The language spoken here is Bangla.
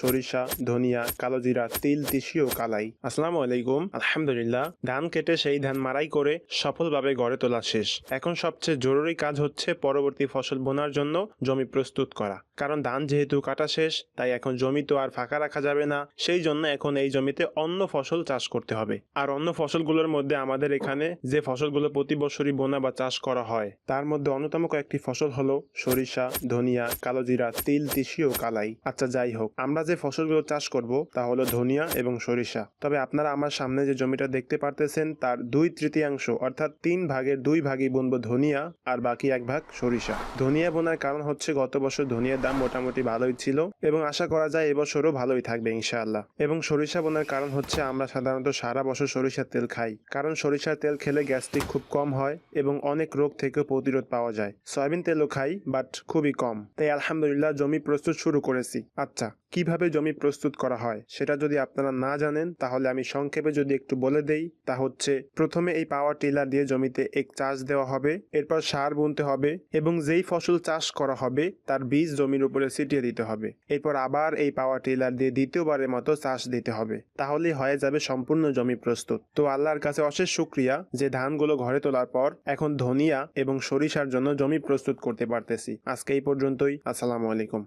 সরিষা, ধনিয়া কালোজিরা তিল, তিসি ও কালাই। আসসালামু আলাইকুম। আলহামদুলিল্লাহ, ধান কেটে সেই ধান মারাই করে সফলভাবে গড়ে তোলা শেষ। এখন সবচেয়ে জরুরি কাজ হচ্ছে পরবর্তী ফসল বোনার জন্য জমি প্রস্তুত করা। কারণ ধান যেহেতু কাটা শেষ, তাই এখন জমি তো আর ফাঁকা রাখা যাবে না। সেই জন্য এখন এই জমিতে অন্য ফসল চাষ করতে হবে। আর অন্য ফসলগুলোর মধ্যে আমাদের এখানে যে ফসলগুলো প্রতি বছরই বোনা বা চাষ করা হয়, তার মধ্যে অন্যতম কয়েকটি ফসল হলো সরিষা, ধনিয়া কালোজিরা তিল, তিসি ও কালাই। আচ্ছা যাই হোক, আমরা যে ফসলগুলো চাষ করব তা হলো ধনিয়া এবং সরিষা। তবে আপনারা আমার সামনে যে জমিটা দেখতে পারতেছেন, তার দুই তৃতীয়াংশ অর্থাৎ তিন ভাগের দুই ভাগই বুনবো ধনিয়া আর বাকি এক ভাগ সরিষা। ধনিয়া বোনার কারণ হচ্ছে গত বছর ধনিয়ার দাম মোটামুটি ভালোই ছিল এবং আশা করা যায় এবছরও ভালোই থাকবে ইনশাআল্লাহ। এবং সরিষা বোনার কারণ হচ্ছে আমরা সাধারণত সারা বছর সরিষার তেল খাই। কারণ সরিষার তেল খেলে গ্যাস্ট্রিক খুব কম হয় এবং অনেক রোগ থেকে প্রতিরোধ পাওয়া যায়। সয়াবিন তেলও খাই, বাট খুবই কম। তাই আলহামদুলিল্লাহ জমি প্রস্তুত শুরু করেছি। আচ্ছা কীভাবে জমি প্রস্তুত করা হয়, সেটা যদি আপনারা না জানেন, তাহলে আমি সংক্ষেপে যদি একটু বলে দেই, তা হচ্ছে, প্রথমে এই পাওয়ার টিলার দিয়ে জমিতে এক চাষ দেওয়া হবে, এরপর সার বুনতে হবে, এবং যেই ফসল চাষ করা হবে, তার বীজ জমির উপরে ছিটিয়ে দিতে হবে। এরপর আবার এই পাওয়ার টিলার দিয়ে দ্বিতীয়বারের মতো চাষ দিতে হবে। তাহলেই হয়ে যাবে সম্পূর্ণ জমি প্রস্তুত। তো আল্লাহর কাছে অশেষ শুক্রিয়া যে ধানগুলো ঘরে তোলার পর এখন ধনিয়া এবং সরিষার জন্য জমি প্রস্তুত করতে পারতেছি। আজকে এই পর্যন্তই। আসসালামু আলাইকুম।